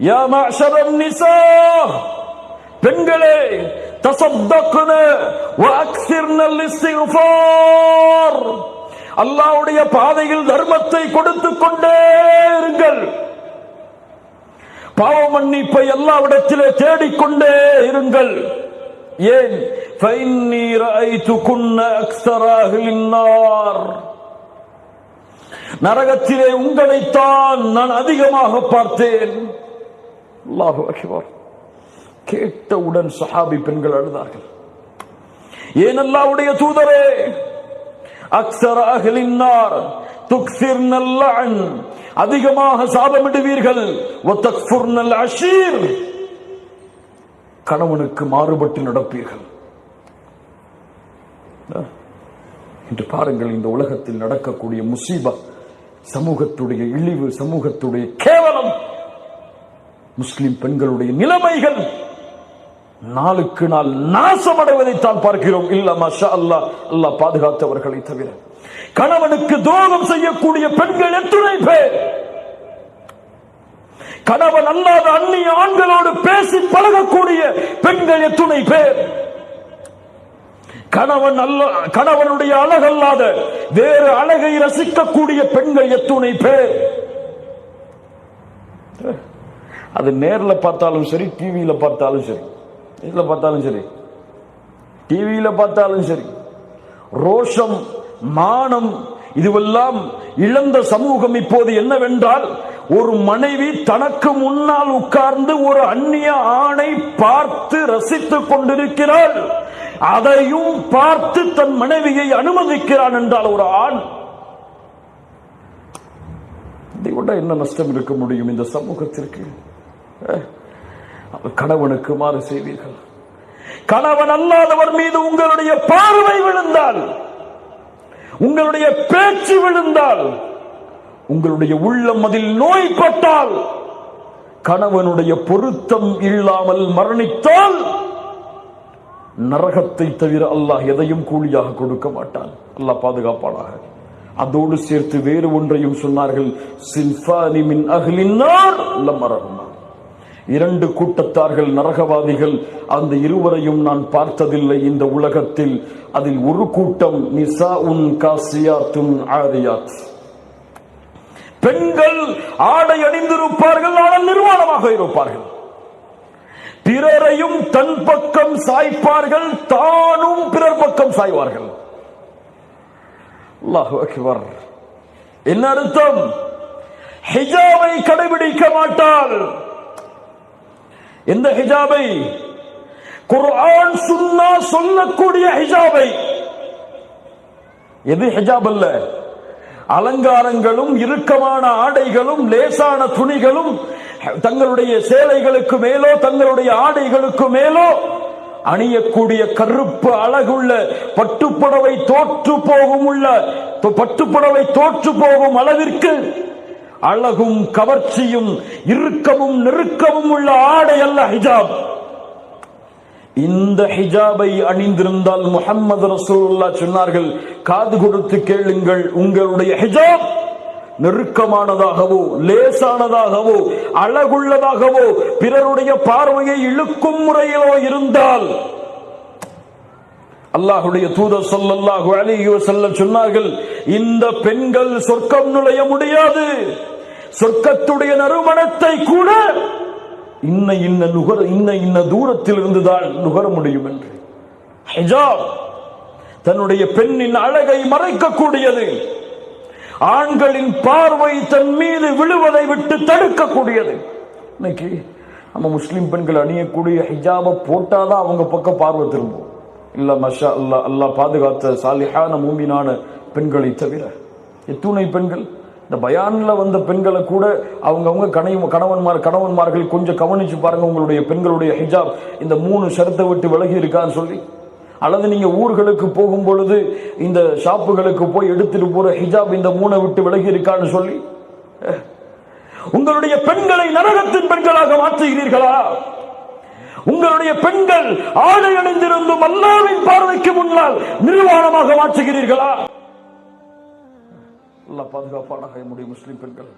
யா மஅஷரன் நிசா பெண்களே தசத்தக்ன வஅக்ஸிர்னல் இஸ்திக்ஃபார் அல்லாவுடைய பாதையில் தர்மத்தை கொடுத்துக் கொண்டே இருங்கள் பாவ மன்னிப்பை எல்லாவிடத்திலே தேடிக்கொண்டே இருங்கள் ஏன் ஃபைன்னி நரகத்திலே உங்களைத்தான் நான் அதிகமாக பார்த்தேன் அல்லாஹு அக்பர் கேட்டவுடன் சஹாபி பெண்கள் அழுதார்கள். ஏன் அல்லாவுடைய தூதரே? அக்சர அகலின்னார் துக்சிர் துக்ஸிர்னல் அதிகமாக சாபமிடுவீர்கள். ஒத்தக்ஃபுர் வதக்ஃபுர்னல் அஷீர். கணவனுக்கு மாறுபட்டு நடப்பீர்கள். இன்று பாருங்கள் இந்த உலகத்தில் நடக்கக்கூடிய முசீபா சமூகத்துடைய இழிவு சமூகத்துடைய கே முஸ்லிம் பெண்களுடைய நிலைமைகள் நாளுக்கு நாள் நாசமடைவதைத்தான் பார்க்கிறோம். இல்ல மஷா அல்லாஹ் அல்லா பாதுகாத்தவர்களை தவிர. கணவனுக்கு துரோகம் செய்யக்கூடிய பெண்கள் எத்துணை பேர்? கணவன் அல்லாத அந்நிய ஆண்களோடு பேசி பழகக்கூடிய பெண்கள் எத்துணை பேர்? கணவன் அல்ல கணவனுடைய அழகல்லாத வேறு அழகை ரசிக்கக்கூடிய பெண்கள் எத்துணை பேர்? அது நேர்ல பார்த்தாலும் சரி டிவியில பார்த்தாலும் சரி. இதில் பார்த்தாலும் சரி? டிவியில பார்த்தாலும் சரி. ரோஷம் மானம் இதுவெல்லாம் இழந்த சமூகம் இப்போது என்னவென்றால் ஒரு மனைவி தனக்கு முன்னால் உட்கார்ந்து ஒரு அந்நிய ஆணை பார்த்து ரசித்துக் கொண்டிருக்கிறாள். அதையும் பார்த்து தன் மனைவியை அனுமதிக்கிறான் என்றால் ஒரு ஆண். இதை விட என்ன நஷ்டம் இருக்க முடியும் இந்த சமூகத்திற்கு? கணவனுக்கு மாறு செய்வீர்கள். கணவன் அல்லாதவர் மீது உங்களுடைய பார்வை விழுந்தால் உங்களுடைய பேச்சு விழுந்தால் உங்களுடைய உள்ளம் அதில் நோய்பட்டால் கணவனுடைய பொருத்தம் இல்லாமல் மரணித்தால் நரகத்தை தவிர அல்லாஹ் எதையும் கூலியாக கொடுக்க மாட்டான். அல்லாஹ் பாதுகாப்பானாக. அதோடு சேர்த்து வேறு ஒன்றையும் சொன்னார்கள் சின்ஃபானி மின் அஹ்லின்னார் லமரஹுமா இரண்டு கூட்டத்தார்கள் நரகவாதிகள் அந்த இருவரையும் நான் பார்த்ததில்லை இந்த உலகத்தில். அதில் ஒரு கூட்டம் நிசா உன் காசியாத்துன் ஆரியாத். பெண்கள் ஆடை அணிந்திருப்பார்கள் ஆனால் நிர்வாணமாக இருப்பார்கள். பிறரையும் தன் பக்கம் சாய்ப்பார்கள் தானும் பிறர் பக்கம் சாய்வார்கள். என்ன அர்த்தம்? ஹிஜாவை கடைபிடிக்க மாட்டாள். எந்த ஹிஜாபை குர்ஆன் சுன்னா சொல்லக்கூடிய ஹிஜாபை எது ஹிஜாப் அல்ல? அலங்காரங்களும் இறுக்கமான ஆடைகளும் லேசான துணிகளும் தங்களுடைய சேலைகளுக்கு மேலோ தங்களுடைய ஆடைகளுக்கு மேலோ அணியக்கூடிய கருப்பு அழகுள்ள பட்டுப்புடவை தோற்று போகும் உள்ள பட்டுப்புடவை தோற்று போகும் அளவிற்கு அழகும் கவர்ச்சியும் இறுக்கமும் நெருக்கமும் உள்ள ஆடை அல்ல ஹிஜாப். இந்த ஹிஜாபை அணிந்திருந்தால் முஹம்மது ரசூல்லா சொன்னார்கள் காது கொடுத்து கேளுங்கள் உங்களுடைய ஹிஜாப் நெருக்கமானதாகவோ லேசானதாகவோ அழகுள்ளதாகவோ பிறருடைய பார்வையை இழுக்கும் முறையிலோ இருந்தால் அல்லாஹுடைய தூதர் சொல்லல்லாஹு அலைஹி வஸல்லம் சொன்னார்கள் இந்த பெண்கள் சொர்க்கம் நுழைய முடியாது. சொர்க்கத்துடைய நறுமணத்தை கூட இன்ன இன்ன நுகர் இன்ன இன்ன தூரத்தில் இருந்துதான் நுகர முடியும் என்று. ஹிஜாப் தன்னுடைய பெண்ணின் அழகை மறைக்கக்கூடியது. ஆண்களின் பார்வை தன் மீது விழுவதை விட்டு தடுக்கக்கூடியது. இன்னைக்கு நம்ம முஸ்லிம் பெண்கள் அணியக்கூடிய ஹிஜாபை போட்டாதான் அவங்க பக்கம் பார்வை திரும்பும். இல்லை மஷா அல்லா அல்லாஹ் பாதுகாத்த சாலிஹான மூமினான பெண்களை தவிர எத்துணை பெண்கள்? இந்த பயானில் வந்த பெண்களை கூட அவங்கவுங்க கணை கணவன்மார் கணவன்மார்கள் கொஞ்சம் கவனிச்சு பாருங்கள் உங்களுடைய பெண்களுடைய ஹிஜாப். இந்த மூணு ஷரத்தை விட்டு விலகி இருக்கான்னு சொல்லி. அல்லது நீங்கள் ஊர்களுக்கு போகும் பொழுது இந்த ஷாப்புகளுக்கு போய் எடுத்துட்டு போகிற ஹிஜாப் இந்த மூணை விட்டு விலகி இருக்கான்னு சொல்லி. உங்களுடைய பெண்களை நரகத்தின் பெண்களாக மாற்றுகிறீர்களா? உங்களுடைய பெண்கள் ஆடை அணிந்திருந்தும் அல்லாவின் பார்வைக்கு முன்னால் நிர்வாணமாக மாற்றுகிறீர்களா? அல்லாஹ் பாதுகாப்பானாக முடியும் முஸ்லிம் பெண்கள்.